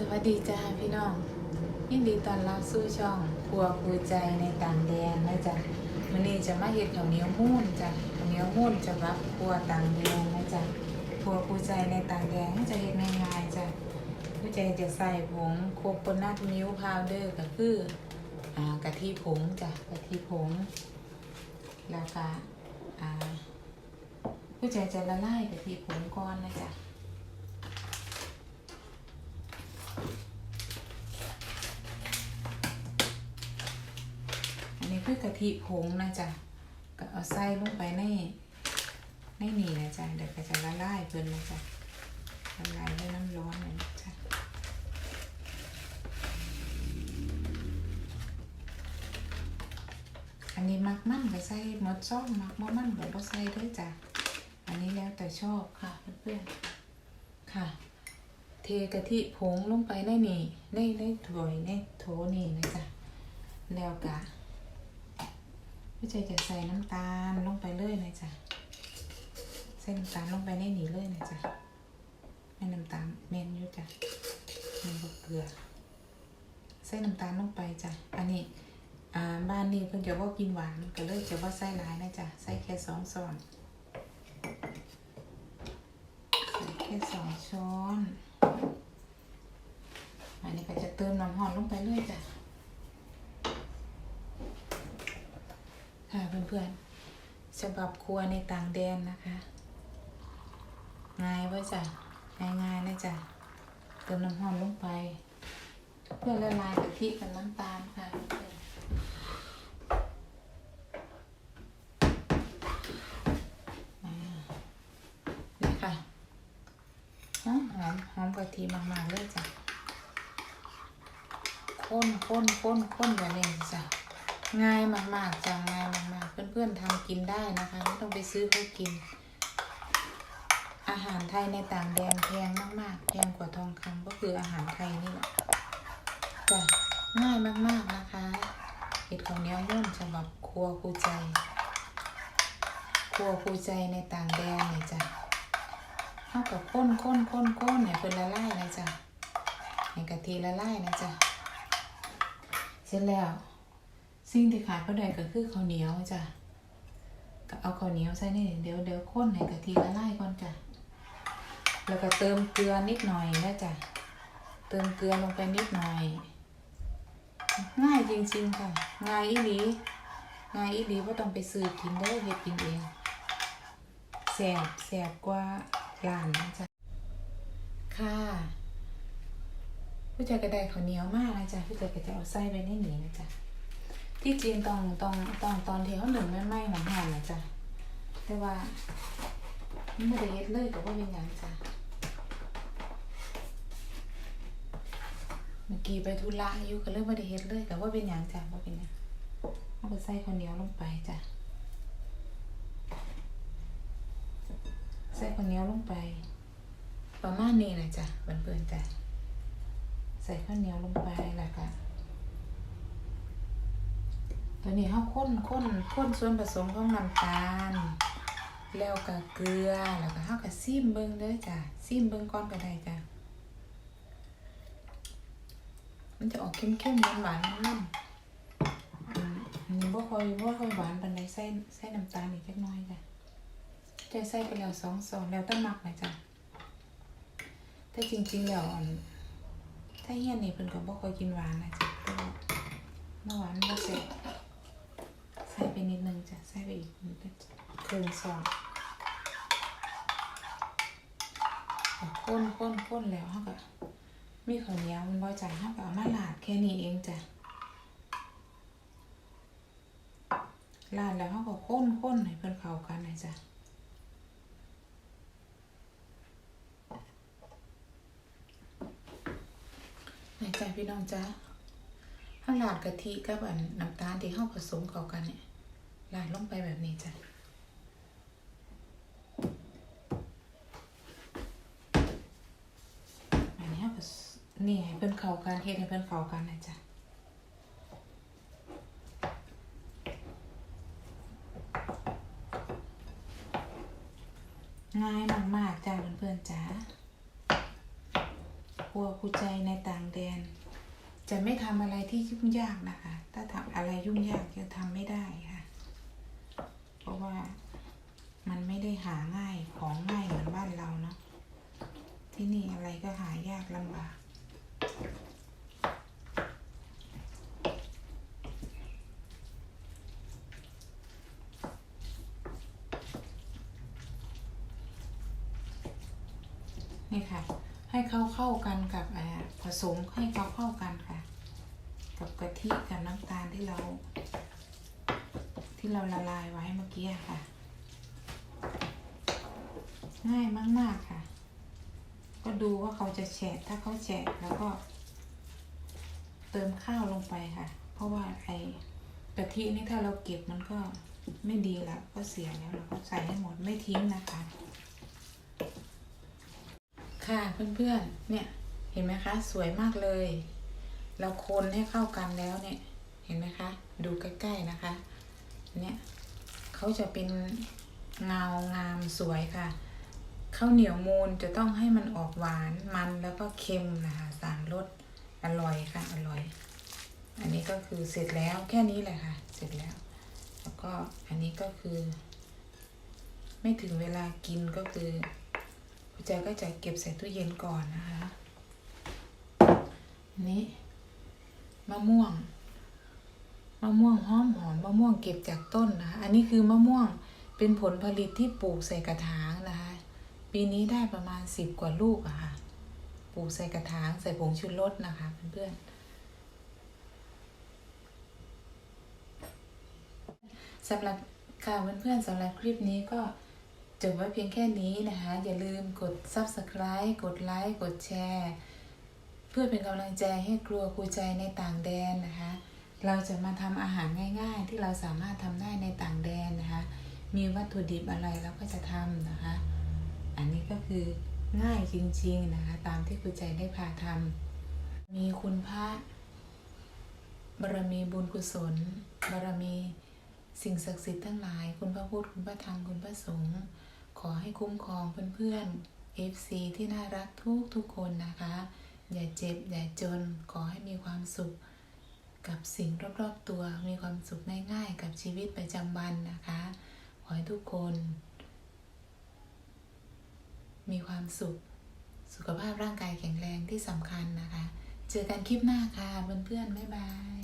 สวัสดีจ้าพี่น้อง ยินดีตอนรับสู่ช่องครัวครูใจในต่างแดนนะจ๊ะวันนี้จะมาเฮ็ดข้าวเหนียวมูนจ้ะข้าวเหนียวมูนสำหรับครัวต่างแดนนะจ๊ะครัวครูใจในต่างแดนจะเฮ็ดง่ายๆจ้ะครูใจจะใส่ผงโคโคนัทมิลค์พาวเดอร์ก็คืออ่ากะทิผงจ้ะกะทิผง แล้วก็อ่าครูใจจะละลายกะทิผงก่อนนะจ๊ะ อันนี้ คือกะทิผงนะจ๊ะก็เอาใส่ลงไปในในนี่นะจ๊ะเดี๋ยวก็จะละลายเพิ่นนะจ๊ะละลายด้วยน้ำร้อนนะจ๊ะอันนี้มักมั่นก็ใส่หมดซ่องมักบ่มั่นก็บ่ใส่ด้วยจ้ะอันนี้แล้วแต่ชอบค่ะเพื่อนๆค่ะ เทกะทิผงลงไปในนี่ในในถ้วยในโถนี่นะจ๊ะแล้วกะ พี่ใจจะใส่น้ำตาลลงไปเลยนะจ๊ะใส่น้ำตาลลงไปในนี้เลยนะจ๊ะให้น้ำตาลเมนอยู่จ้ะมันก็เกลือ ใส่น้ำตาลลงไปจ้ะอันนี้อ่าบ้านนี้เพิ่นจะว่ากินหวานก็เลยจะว่าใส่หลายนะจ๊ะใส่แค่สองช้อนใส่แค่สองช้อนอันนี้ก็จะเติมน้ำหอมลงไปเรื่อยจ้ะ ค่ะเพื่อนๆฉบับครัวในต่างแดนนะคะง่ายไว้จ้ะง่ายๆนะจ๊ะเติมน้ำหอมลงไป เพื่อละลายกะทิกับน้ำตาลค่ะนี่ค่ะหอมหอมหอมกะทิมากๆเลยจ้ะข้นข้นข้นข้นแบบนี้จ้ะ ง่ายมากๆจ้ะง่ายมากๆ เพื่อนๆทำกินได้นะคะไม่ต้องไปซื้อเขากิน อาหารไทยในต่างแดนแพงมากๆแพงกว่าทองคำก็คืออาหารไทยนี่แหละจ้ะง่ายมากๆนะคะเห็ดข้าวเนี้ยวมุ่นฉบับครัวครูใจ ครัวครูใจในต่างแดนเนี่ยจ้ะเท่ากับข้นข้นข้นข้นเนี่ยเป็นละลายนะจ๊ะให้กะทิละลายนะจ๊ะเสร็จแล้ว สิ่งที่ขาดก็ได้ก็คือข้าวเหนียวจ้ะก็เอาข้าวเหนียวใส่นี่เดี๋ยวเดี๋ยวข้นในกะทิละลายก่อนจ้ะแล้วก็เติมเกลือนิดหน่อยนะจ้ะเติมเกลือลงไปนิดหน่อย ง่ายจริงๆค่ะง่ายอีหลีง่ายอีหลีว่าต้องไปซื้อกินเด้เฮ็ดกินเองแสบแสบกว่าร้านนะจ๊ะค่ะผู้ใจก็ไดข้าวเหนียวมากนะจ๊ะผู้ใจก็จะเอาใส่ไปในนี้นะจ๊ะ ที่จริงตองต้องต้องตอนที่เขาหนึ่งไม่ไหม้หอมหอมนะจ๊ะแต่ว่าไม่ได้เฮ็ดเลยก็ว่าเป็นหยังจ้ะเมื่อกี้ไปธุระอยู่ก็เลยไม่ได้เฮ็ดเลยก็ว่าเป็นหยังจ้ะว่าเป็นหยังเอาไปใส่ข้าวเหนียวลงไปจ้ะใส่ข้าวเหนียวลงไป ประมาณนี้นะจ๊ะเพื่อนๆจ้ะใส่ข้าวเหนียวลงไปแล้วก็ ตอนนี้เขาข้นข้นข้นส่วนผสมของน้ำตาล แล้วก็เกลือ แล้วก็เขาก็ซิมเบิ้งเด้อจ้ะซิมเบิ้งก่อนก็ได้จ้ะ มันจะออกเข้มๆหวานๆนุ่มๆอืมอันนี้บ่ค่อยบ่ค่อยหวานปานใดใส่ใส่น้ำตาลอีกจักน่อยจ้ะจะใส่ไปแล้วสองซองแล้วต้องหมักนะจ้ะแต่จริงๆแล้วถ้าเฮียนนี่เพิ่นก็บ่ค่อยกินหวานนะจ้ะแต่ว่าเมื่อหวานบ่เสร็จ ใส่ไปนิดนึงจ้ะ ใส่ไปอีกนิดนึงครึ่งซองข้นข้นข้นแล้วเขาก็มีข้าวเหนียวมันบ่จ่ายเขาก็เอามาลาดแค่นี้เองจ้ะลาดแล้วเขาก็ข้นข้นให้เพิ่นเข้ากันนะจ้ะไหนจ้ะพี่น้องจ้ะถ้าลาดกะทิกับอันน้ำตาลที่เข้าผสมเข้ากันเนี่ย ลาดลงไปแบบนี้จ้ะอันนี้เข้านี่ให้เพิ่อนเขากันเฮ็ดให้เพิ่อนเขากันนะจ๊ะง่ายมากๆจ้าเพื่อนๆจ้าครัวครูใจในต่างแดน จะไม่ทำอะไรที่ยุ่งยากนะคะ ถ้าทำอะไรยุ่งยากจะทำไม่ได้ค่ะ ราะว่ามันไม่ได้หาง่ายของง่ายเหมือนบ้านเราเนาะที่นี่อะไรก็หายากลำบากนี่ค่ะ ให้เข้าเข้ากันกับอ่าผสมให้เข้าเข้ากันค่ะ กับกะทิกับน้ำตาลที่เรา ที่เราละลายไว้เมื่อกี้ค่ะ ง่ายมาก ๆ ค่ะ ก็ดูว่าเขาจะแฉะถ้าเขาแฉะแล้วก็ เติมข้าวลงไปค่ะ เพราะว่าไอ้กะทินี่ถ้าเราเก็บมันก็ไม่ดีแล้วก็เสียแล้วเราก็ใส่ให้หมดไม่ทิ้งนะคะ ค่ะเพื่อนๆเนี่ยเห็นไหมคะ สวยมากเลย เราคนให้เข้ากันแล้วเนี่ย เห็นไหมคะ ดูใกล้ๆนะคะ เนี่ยเขาจะเป็นเงางามสวยค่ะข้าวเหนียวมูนจะต้องให้มันออกหวานมันแล้วก็เค็มนะคะสามรสอร่อยค่ะอร่อย อันนี้ก็คือเสร็จแล้วแค่นี้แหละค่ะ เสร็จแล้ว แล้วก็อันนี้ก็คือ ไม่ถึงเวลากินก็คือคุณแจก็จะเก็บใส่ตู้เย็นก่อนนะคะนนี้มะม่วง มะม่วงหอมหอมมะม่วงเก็บจากต้นนะอันนี้คือมะม่วงเป็นผลผลิตที่ปลูกใส่กระถางนะคะ ปีนี้ได้ประมาณสิบกว่าลูกอะค่ะ ปลูกใส่กระถางใส่ผงชูรสนะคะเพื่อนๆสำหรับค่ะเพื่อนๆสำหรับคลิปนี้ก็จบไว้เพียงแค่นี้นะคะ อย่าลืมกด subscribe กดไลค์กดแชร์ เพื่อเป็นกำลังใจให้ครัวครูใจในต่างแดนนะคะ เราจะมาทำอาหารง่ายๆ ที่เราสามารถทำได้ในต่างแดนนะคะ มีวัตถุดิบอะไรเราก็จะทำนะคะ อันนี้ก็คือง่ายจริงๆนะคะ ตามที่ครูใจได้พาทำมีคุณพระบารมีบุญกุศลบารมีสิ่งศักดิ์สิทธิ์ทั้งหลาย คุณพระพุทธคุณพระธรรมคุณพระสงฆ์ขอให้คุ้มครองเพื่อนๆ FC ที่น่ารักทุกทุกคนนะคะ อย่าเจ็บ อย่าจนขอให้มีความสุข กับสิ่งรอบๆตัวมีความสุขง่ายๆ กับชีวิตประจำวันนะคะ ขอให้ทุกคน มีความสุข สุขภาพร่างกายแข็งแรงที่สำคัญนะคะ เจอกันคลิปหน้าค่ะเพื่อนๆบ๊ายบาย